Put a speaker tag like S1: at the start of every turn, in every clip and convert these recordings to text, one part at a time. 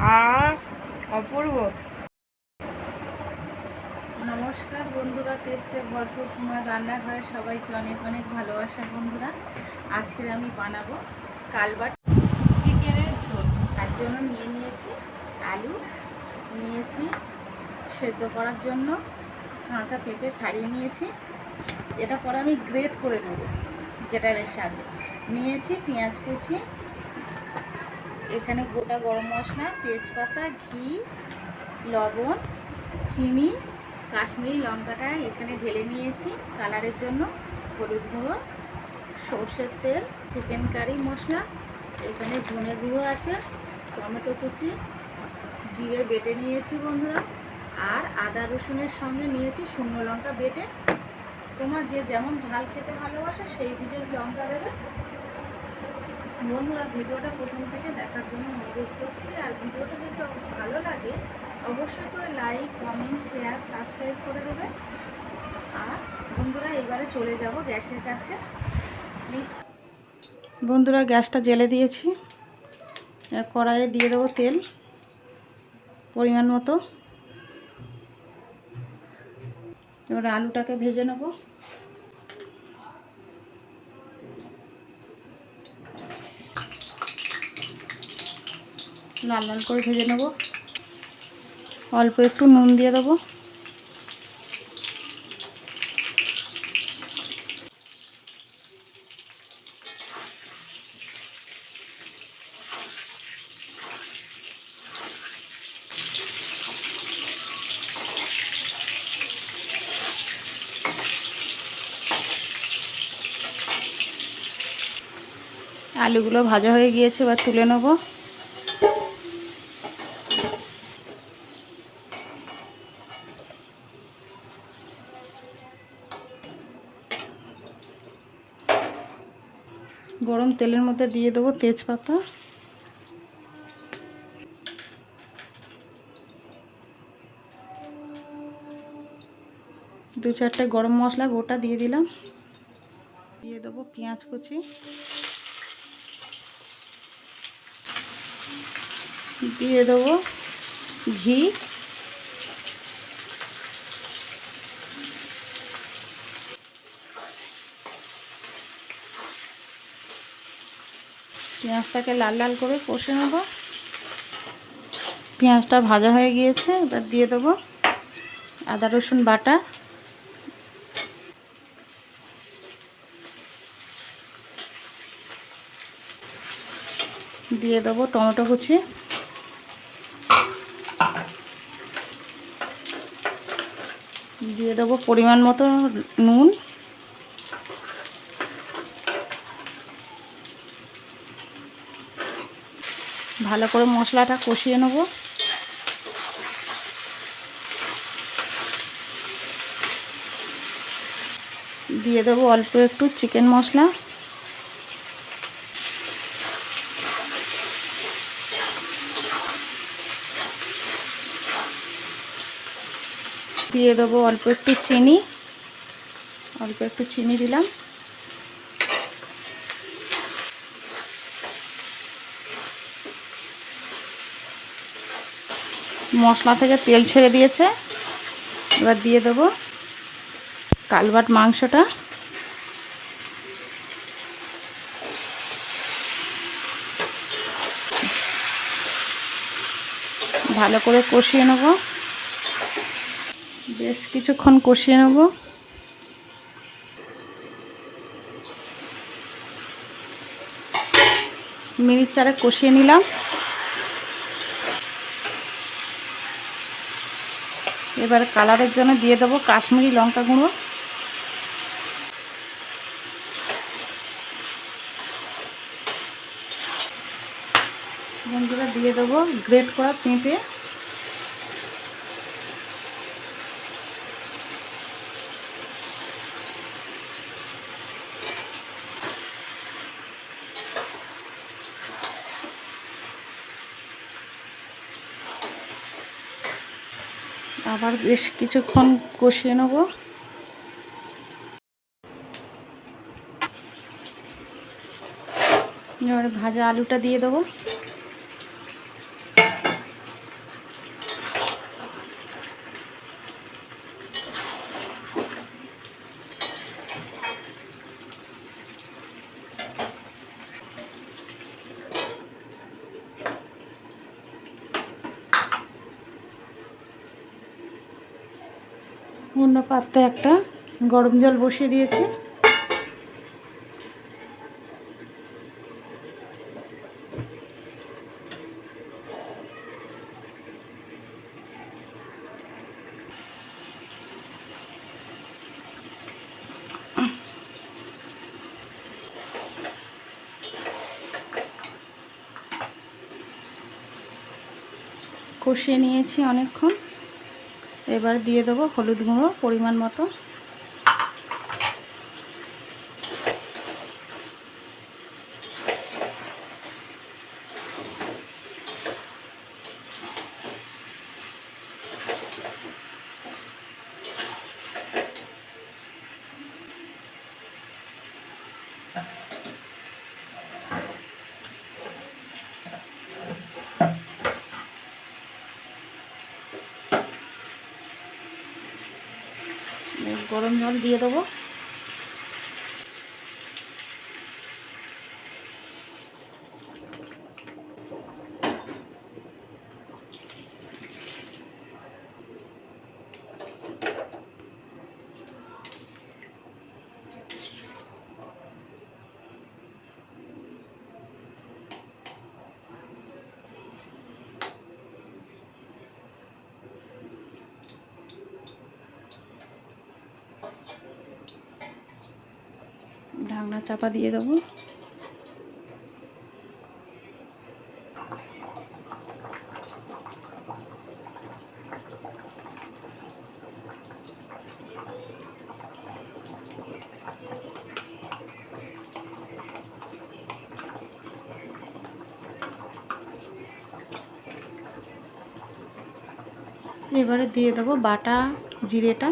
S1: আর অপূর্ব।
S2: নমস্কার বন্ধুরা টেস্টে ভরপুর তোমার রান্নাঘরে সবাইকে অনেক অনেক ভালোবাসা বন্ধুরা। আজকে আমি বানাবো কালবার চিকেনের ঝোল। তার জন্য নিয়ে নিয়েছি আলু, নিয়েছি সেদ্ধ করার জন্য কাঁচা পেঁপে ছাড়িয়ে নিয়েছি। এটা পরে আমি গ্রেট করে নেব, গ্রেটারের সাহায্যে। নিয়েছি পেঁয়াজ কুচি এখানে গোটা গরম মশলা, তেজপাতা, ঘি, লবণ, চিনি, কাশ্মীরি লঙ্কাটা এখানে ঢেলে নিয়েছি কালারের জন্য। হলুদ গুঁড়ো, সর্ষের তেল, চিকেন কারি মশলা, এখানে ধনে গুঁড়ো আছে, টমেটো কুচি, জিরে বেটে নিয়েছি বন্ধুরা, আর আদা রসুনের সঙ্গে নিয়েছি শুকনো লঙ্কা বেটে। তোমার যে যেমন ঝাল খেতে ভালোবাসে সেই বুঝে লঙ্কা দেবে। বন্ধুরা, ভিডিওটা প্রথম থেকে দেখার জন্য অনুরোধ করছি। আর ভিডিওটা যদি ভালো লাগে, অবশ্যই করে লাইক কমেন্ট শেয়ার সাবস্ক্রাইব করে দেবে। আর বন্ধুরা এবারে চলে যাব গ্যাসের কাছে। প্লিজ বন্ধুরা, গ্যাসটা জেলে দিয়েছি। কড়াইয়ে দিয়ে দেবো তেল, পরিমাণ মতো। এবার আলুটাকে ভেজে নেব। লাল লাল করে ভেজে নেব। অল্প একটু নুন দিয়ে দেবো। আলুগুলো ভাজা হয়ে গিয়েছে, এবার তুলে নেব গরম তেলের মধ্যে দিয়ে দেবো তেজপাতা। দু চারটে গরম মশলা গোটা দিয়ে দিলাম। দিয়ে দেবো পেঁয়াজ কুচি। দিয়ে দেবো ঘি। পেঁয়াজটাকে লাল লাল করে কষে নেব। পেঁয়াজটা ভাজা হয়ে গিয়েছে, এবার দিয়ে দেবো আদা, রসুন বাটা। দিয়ে দেবো টমেটো কুচি। দিয়ে দেবো পরিমাণ মতো নুন। ভালো করে মশলাটা কষিয়ে নেব। দিয়ে দেবো অল্প একটু চিকেন মশলা। দিয়ে দেবো অল্প একটু চিনি। অল্প একটু চিনি দিলাম। মশলা থেকে তেল ছেড়ে দিয়েছে। এবার দিয়ে দেবো কালবাট মাংসটা। ভালো করে কষিয়ে নেব। বেশ কিছুক্ষণ কষিয়ে নেব। মিনিট চারে কষিয়ে নিলাম। এবার কালারের জন্য দিয়ে দেবো কাশ্মীরি লঙ্কা গুঁড়ো। বন্ধুরা দিয়ে দেবো গ্রেট করা পেঁপে। আবার বেশ কিছুক্ষণ কষিয়ে নেব। এবার ভাজা আলুটা দিয়ে দেবো। অন্য পাত্রে একটা গরম জল বসিয়ে দিয়েছি। কষিয়ে নিয়েছি অনেকক্ষণ। এবার দিয়ে দেবো হলুদ গুঁড়ো পরিমাণ মতো। গরম জল দিয়ে দেবো। ঢাকনা চাপা দিয়ে দেবো। এবারে দিয়ে দেবো বাটা জিরেটা।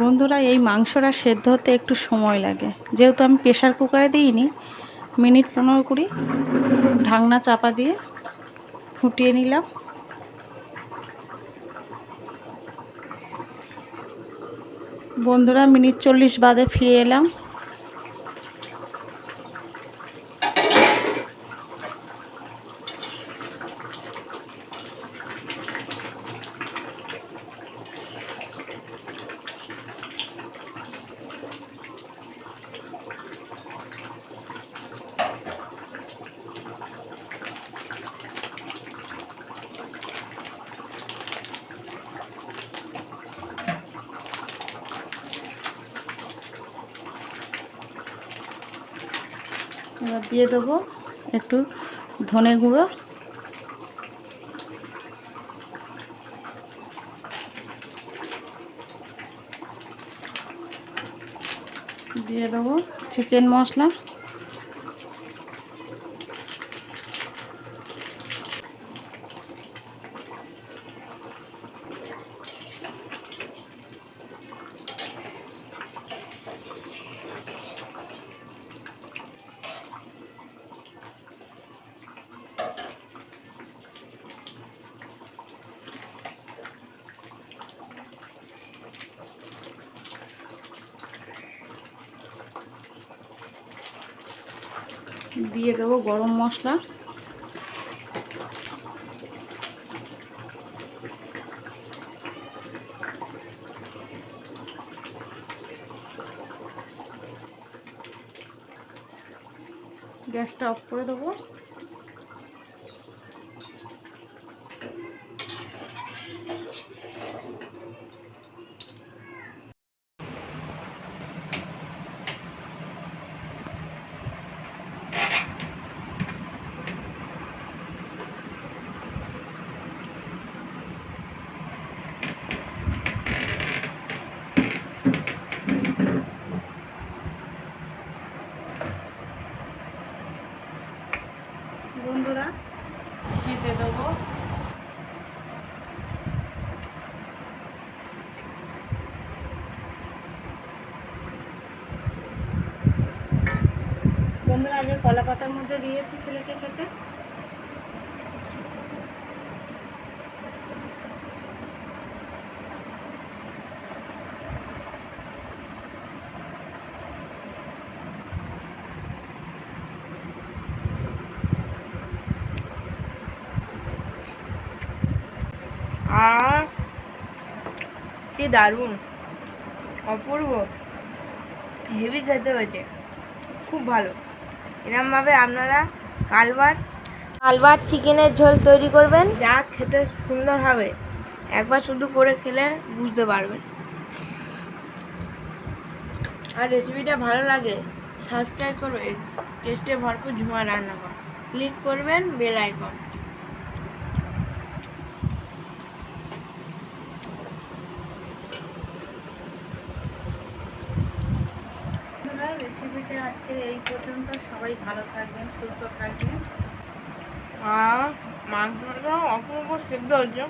S2: বন্ধুরা, এই মাংসটা সেদ্ধ হতে একটু সময় লাগে। যেহেতু আমি প্রেশার কুকারে দিইনি, মিনিট পনেরো কুড়ি ঢাকনা চাপা দিয়ে ফুটিয়ে নিলাম। বন্ধুরা, মিনিট চল্লিশ বাদে ফিরে এলাম এবার দিয়ে দেবো একটু ধনে গুঁড়ো। দিয়ে দেবো চিকেন মশলা। দিয়ে দেবো গরম মশলা। গ্যাসটা অফ করে দেবো বন্ধুরা খেতে দেবো বন্ধুরা আজকে কলা পাতার মধ্যে দিয়েছি ছেলেকে খেতে।
S1: আর কি দারুণ, অপূর্ব, হেভি খেতে হয়েছে, খুব ভালো। এরমভাবে আপনারা কালবার
S3: কালবার চিকেনের ঝোল তৈরি করবেন।
S1: যা খেতে সুন্দর হবে। একবার শুধু করে খেলে বুঝতে পারবেন। আর রেসিপিটা ভালো লাগে সাবস্ক্রাইব করবেন। টেস্টে ভরপুর ঝুমা রান্না করা। ক্লিক করবেন বেল আইকন
S2: বন্ধুরা এই পর্যন্ত সবাই ভালো থাকবেন সুস্থ থাকবেন।
S1: আর মাংসটা অপূর্ব সিদ্ধ হচ্ছে